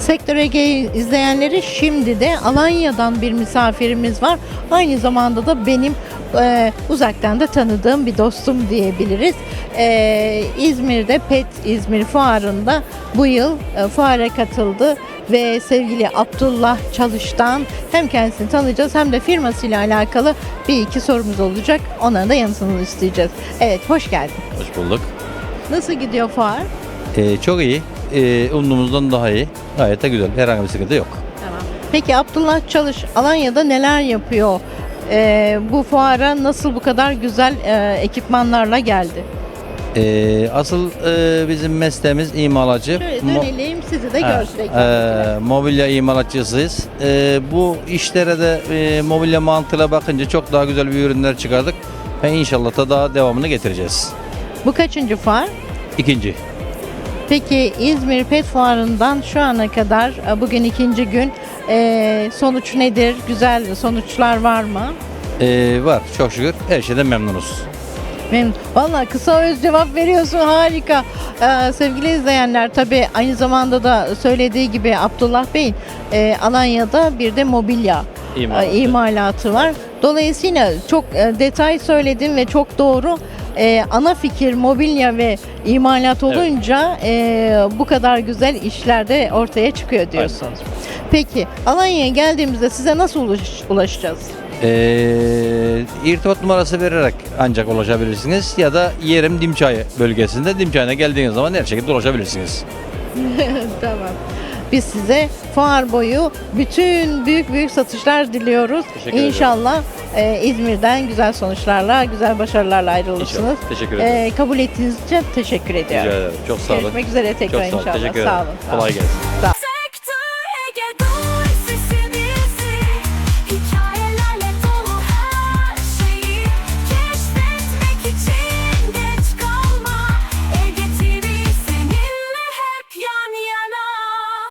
Sektör Ege izleyenleri şimdi de Alanya'dan bir misafirimiz var. Aynı zamanda da benim e, uzaktan da tanıdığım bir dostum diyebiliriz. E, İzmir'de PET İzmir Fuarı'nda bu yıl e, fuara katıldı ve sevgili Abdullah Çalış'tan hem kendisini tanıyacağız hem de firmasıyla alakalı bir iki sorumuz olacak. Onların da yanıtını isteyeceğiz. Evet, hoş geldin. Hoş bulduk. Nasıl gidiyor fuar? Ee, çok iyi. Ee, umduğumuzdan daha iyi. Gayet de güzel. Herhangi bir sıkıntı yok. Tamam. Peki Abdullah Çalış Alanya'da neler yapıyor? Ee, bu fuara nasıl bu kadar güzel e, ekipmanlarla geldi? Ee, asıl e, bizim mesleğimiz imalatçı. Şöyle Mo- dönelim sizi de Ha, görsün e, ekrandakiler. mobilya imalatçısıyız. E, bu işlere de e, mobilya mantığıyla bakınca çok daha güzel bir ürünler çıkardık. Ve inşallah da daha devamını getireceğiz. Bu kaçıncı fuar? İkinci. Peki İzmir Pet Fuarı'ndan şu ana kadar e, bugün ikinci gün e, sonuç nedir? Güzel sonuçlar var mı? E, var çok şükür. Her şeyden memnunuz. Memnun. Valla kısa öz cevap veriyorsun harika. Ee, sevgili izleyenler tabi aynı zamanda da söylediği gibi Abdullah Bey'in e, Alanya'da bir de mobilya İmalatı. e, imalatı var. Dolayısıyla çok e, detay söyledin ve çok doğru. E, ana fikir mobilya ve imalat olunca e, bu kadar güzel işler de ortaya çıkıyor diyorsunuz. Peki Alanya'ya geldiğimizde size nasıl ulaş- ulaşacağız? Ee, irtibat numarası vererek ancak ulaşabilirsiniz ya da yerim Dimçay bölgesinde. Dimçay'a geldiğiniz zaman her şekilde ulaşabilirsiniz. tamam. Biz size fuar boyu bütün büyük büyük satışlar diliyoruz. Teşekkür. İnşallah e, İzmir'den güzel sonuçlarla, güzel başarılarla ayrılırsınız. İnşallah. Teşekkür ederim. E, kabul ettiğiniz için teşekkür Rica ediyorum. ederim. Çok sağ olun. Görüşmek üzere tekrar Çok sağ olun. inşallah. Teşekkür Sağ ederim. olun. sağ Kolay olun. gelsin. Sağ olun.